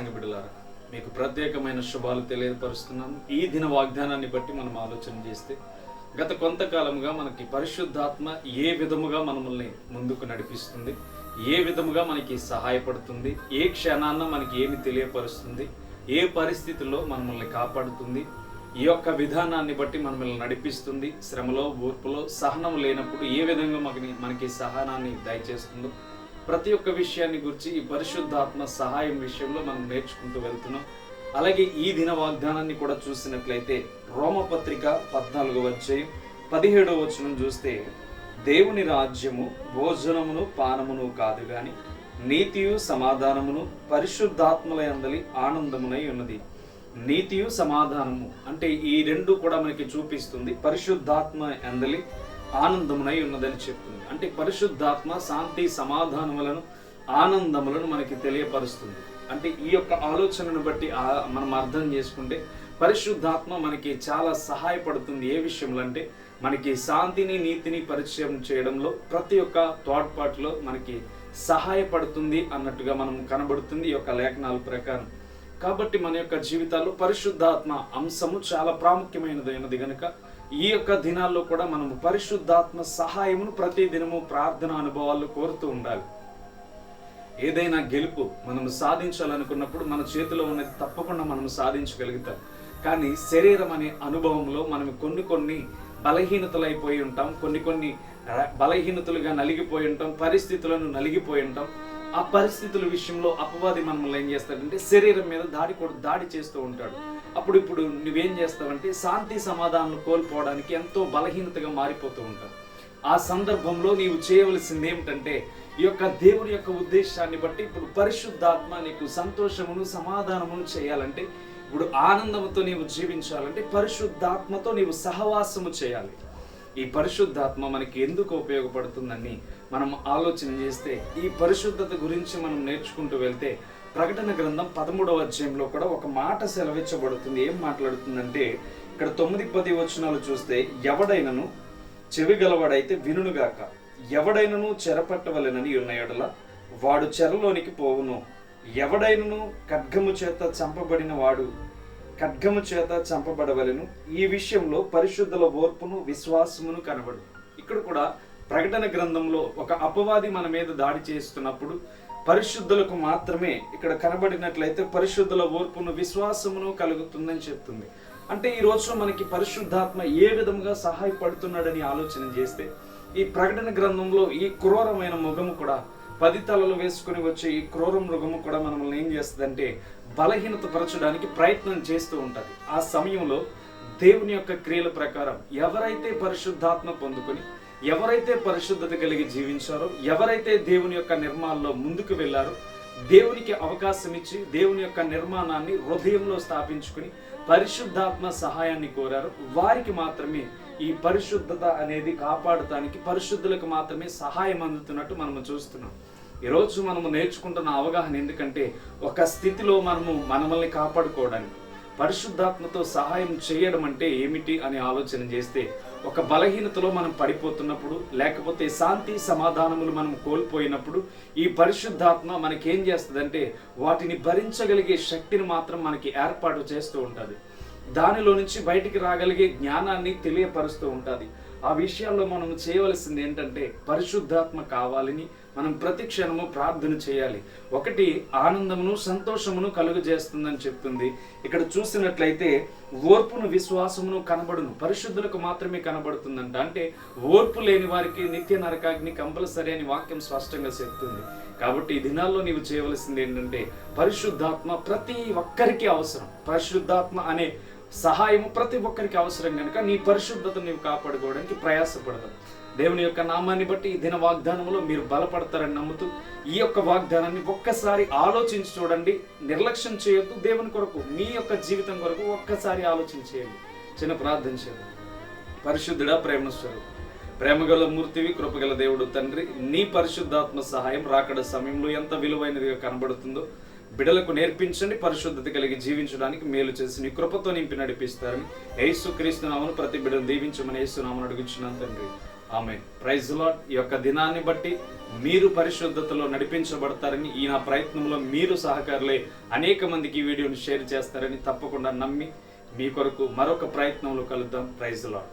సంఘ బిడ్డలారా మీకు ప్రత్యేకమైన శుభాలు తెలియపరుస్తున్నాను. ఈ దిన వాగ్దానాన్ని బట్టి మనం ఆలోచన చేస్తే గత కొంతకాలంగా మనకి పరిశుద్ధాత్మ ఏ విధముగా మనల్ని ముందుకు నడిపిస్తుంది ఏ విధముగా మనకి సహాయపడుతుంది ఏ క్షణాన్న మనకి ఏమి తెలియపరుస్తుంది ఏ పరిస్థితుల్లో మనల్ని కాపాడుతుంది ఈ యొక్క విధానాన్ని బట్టి మనల్ని నడిపిస్తుంది శ్రమలో ఓర్పులో సహనం లేనప్పుడు ఏ విధంగా మనకి మనకి సహనాన్ని దయచేస్తుందో ప్రతి ఒక్క విషయాన్ని గురించి ఈ పరిశుద్ధాత్మ సహాయం విషయంలో మనం నేర్చుకుంటూ వెళ్తున్నాం. అలాగే ఈ దిన వాగ్దానాన్ని కూడా చూసినట్లయితే రోమపత్రిక పద్నాలుగు అధ్యాయం పదిహేడవ వచనం చూస్తే దేవుని రాజ్యము భోజనమును పానమును కాదు గాని నీతియు సమాధానమును పరిశుద్ధాత్మల అందలి ఆనందమునై ఉన్నది. నీతియు సమాధానము అంటే ఈ రెండు కూడా మనకి చూపిస్తుంది పరిశుద్ధాత్మ అందలి ఆనందమునై ఉన్నదని చెప్తుంది. అంటే పరిశుద్ధాత్మ శాంతి సమాధానములను ఆనందములను మనకి తెలియపరుస్తుంది. అంటే ఈ యొక్క ఆలోచనను బట్టి మనం అర్థం చేసుకుంటే పరిశుద్ధాత్మ మనకి చాలా సహాయపడుతుంది. ఏ విషయంలో అంటే మనకి శాంతిని నీతిని పరిచయం చేయడంలో ప్రతి ఒక్క తోడ్పాటులో మనకి సహాయపడుతుంది అన్నట్టుగా మనం కనబడుతుంది ఈ యొక్క లేఖనాల ప్రకారం. కాబట్టి మన యొక్క జీవితాల్లో పరిశుద్ధాత్మ అంశము చాలా ప్రాముఖ్యమైనదైనది కనుక ఈ యొక్క దినాల్లో కూడా మనము పరిశుద్ధాత్మ సహాయమును ప్రతి దినము ప్రార్థన అనుభవాలు కోరుతూ ఉండాలి. ఏదైనా గెలుపు మనం సాధించాలనుకున్నప్పుడు మన చేతిలో ఉన్నది తప్పకుండా మనం సాధించగలుగుతాం. కానీ శరీరం అనే అనుభవంలో మనం కొన్ని కొన్ని బలహీనతలైపోయి ఉంటాం. కొన్ని కొన్ని బలహీనతలుగా నలిగిపోయి ఉంటాం. పరిస్థితులను నలిగిపోయి ఉంటాం. ఆ పరిస్థితుల విషయంలో అపవాది మనల్ని ఏం చేస్తాడంటే శరీరం మీద దాడి కూడా దాడి చేస్తూ ఉంటాడు. అప్పుడు ఇప్పుడు నువ్వేం చేస్తావంటే శాంతి సమాధానం కోల్పోవడానికి ఎంతో బలహీనతగా మారిపోతూ ఉంటావు. ఆ సందర్భంలో నీవు చేయవలసింది ఏమిటంటే ఈ యొక్క దేవుని యొక్క ఉద్దేశాన్ని బట్టి ఇప్పుడు పరిశుద్ధాత్మ నీకు సంతోషమును సమాధానమును చేయాలంటే ఇప్పుడు ఆనందముతో నీవు జీవించాలంటే పరిశుద్ధాత్మతో నీవు సహవాసము చేయాలి. ఈ పరిశుద్ధాత్మ మనకి ఎందుకు ఉపయోగపడుతుందని మనం ఆలోచన చేస్తే ఈ పరిశుద్ధత గురించి మనం నేర్చుకుంటూ వెళ్తే ప్రకటన గ్రంథం పదమూడవ అధ్యాయంలో కూడా ఒక మాట సెలవిచ్చబడుతుంది. ఏం మాట్లాడుతుందంటే ఇక్కడ తొమ్మిది పది వచనాలు చూస్తే ఎవడైనను చెవి గలవాడైతే వినుగాక ఎవడైనను చెరపట్టవలెనని ఉన్నయడల వాడు చెరలోనికి పోవును. ఎవడైనను ఖడ్గము చేత చంపబడిన వాడు ఖడ్గము చేత చంపబడవలెను. ఈ విషయంలో పరిశుద్ధుల ఓర్పును విశ్వాసమును కనబడు. ఇక్కడ కూడా ప్రకటన గ్రంథంలో ఒక అపవాది మన మీద దాడి చేస్తున్నప్పుడు పరిశుద్ధులకు మాత్రమే ఇక్కడ కనబడినట్లయితే పరిశుద్ధుల ఓర్పును విశ్వాసమును కలుగుతుందని చెప్తుంది. అంటే ఈ రోజు మనకి పరిశుద్ధాత్మ ఏ విధంగా సహాయపడుతున్నాడని ఆలోచన చేస్తే ఈ ప్రకటన గ్రంథంలో ఈ క్రూరమైన ముఖము కూడా పది తలలు వేసుకుని వచ్చే ఈ క్రూర మృగము కూడా మనల్ని ఏం చేస్తుందంటే బలహీనత పరచడానికి ప్రయత్నం చేస్తూ ఉంటుంది. ఆ సమయంలో దేవుని యొక్క క్రియల ప్రకారం ఎవరైతే పరిశుద్ధాత్మ పొందుకొని ఎవరైతే పరిశుద్ధత కలిగి జీవించారో ఎవరైతే దేవుని యొక్క నిర్మాణంలో ముందుకు వెళ్ళారో దేవునికి అవకాశం ఇచ్చి దేవుని యొక్క నిర్మాణాన్ని హృదయంలో స్థాపించుకుని పరిశుద్ధాత్మ సహాయాన్ని కోరారు. వారికి మాత్రమే ఈ పరిశుద్ధత అనేది కాపాడటానికి పరిశుద్ధులకు మాత్రమే సహాయం అందుతున్నట్టు మనము చూస్తున్నాం. ఈరోజు మనము నేర్చుకుంటున్న అవగాహన ఎందుకంటే ఒక స్థితిలో మనము మనమల్ని కాపాడుకోవడానికి పరిశుద్ధాత్మతో సహాయం చేయడం అంటే ఏమిటి అని ఆలోచన చేస్తే ఒక బలహీనతలో మనం పడిపోతున్నప్పుడు లేకపోతే శాంతి సమాధానములు మనం కోల్పోయినప్పుడు ఈ పరిశుద్ధాత్మ మనకేం చేస్తుందంటే వాటిని భరించగలిగే శక్తిని మాత్రం మనకి ఏర్పాటు చేస్తూ ఉంటుంది. దానిలో నుంచి బయటికి రాగలిగే జ్ఞానాన్ని తెలియపరుస్తూ ఉంటుంది. ఆ విషయాల్లో మనం చేయవలసింది ఏంటంటే పరిశుద్ధాత్మ కావాలని మనం ప్రతి క్షణము ప్రార్థన చేయాలి. ఒకటి ఆనందమును సంతోషమును కలుగజేస్తుందని చెప్తుంది. ఇక్కడ చూసినట్లయితే ఓర్పును విశ్వాసమును కనబడును. పరిశుద్ధులకు మాత్రమే కనబడుతుందంట. అంటే ఓర్పు లేని వారికి నిత్య నరకాగ్ని కంపల్సరీ అని వాక్యం స్పష్టంగా చెప్తుంది. కాబట్టి ఈ దినాల్లో నీవు చేయవలసింది ఏంటంటే పరిశుద్ధాత్మ ప్రతి ఒక్కరికి అవసరం. పరిశుద్ధాత్మ అనే సహాయం ప్రతి ఒక్కరికి అవసరం కనుక నీ పరిశుద్ధతను నీవు కాపాడుకోవడానికి ప్రయాసపడదాం. దేవుని యొక్క నామాన్ని బట్టి ఈ దిన వాగ్దానంలో మీరు బలపడతారని నమ్ముతూ ఈ యొక్క వాగ్దానాన్ని ఒక్కసారి ఆలోచించి చూడండి. నిర్లక్ష్యం చేయొద్దు. దేవుని కొరకు మీ యొక్క జీవితం కొరకు ఒక్కసారి ఆలోచన చేయండి. చిన్న ప్రార్థన చేయండి పరిశుద్ధుడా ప్రేమస్వరు ప్రేమగల మూర్తివి కృపగల దేవుడు తండ్రి నీ పరిశుద్ధాత్మ సహాయం రాకడ సమయంలో ఎంత విలువైనదిగా కనబడుతుందో బిడలకు నేర్పించండి పరిశుద్ధత కలిగి జీవించడానికి మేలు చేసి నీ కృపతో నింపి నడిపిస్తారని యేసు క్రీస్తునామను ప్రతి బిడను దీవించమని యేసునామను అడుగుచున్నాను తండ్రి. ఆమె ప్రైజ్ లాడ్ ఈ యొక్క దినాన్ని బట్టి మీరు పరిశుద్ధతలో నడిపించబడతారని ఈ నా ప్రయత్నంలో మీరు సహకారులే అనేక మందికి ఈ వీడియోని షేర్ చేస్తారని తప్పకుండా నమ్మి మీ కొరకు మరొక ప్రయత్నంలో కలుద్దాం. Praise lord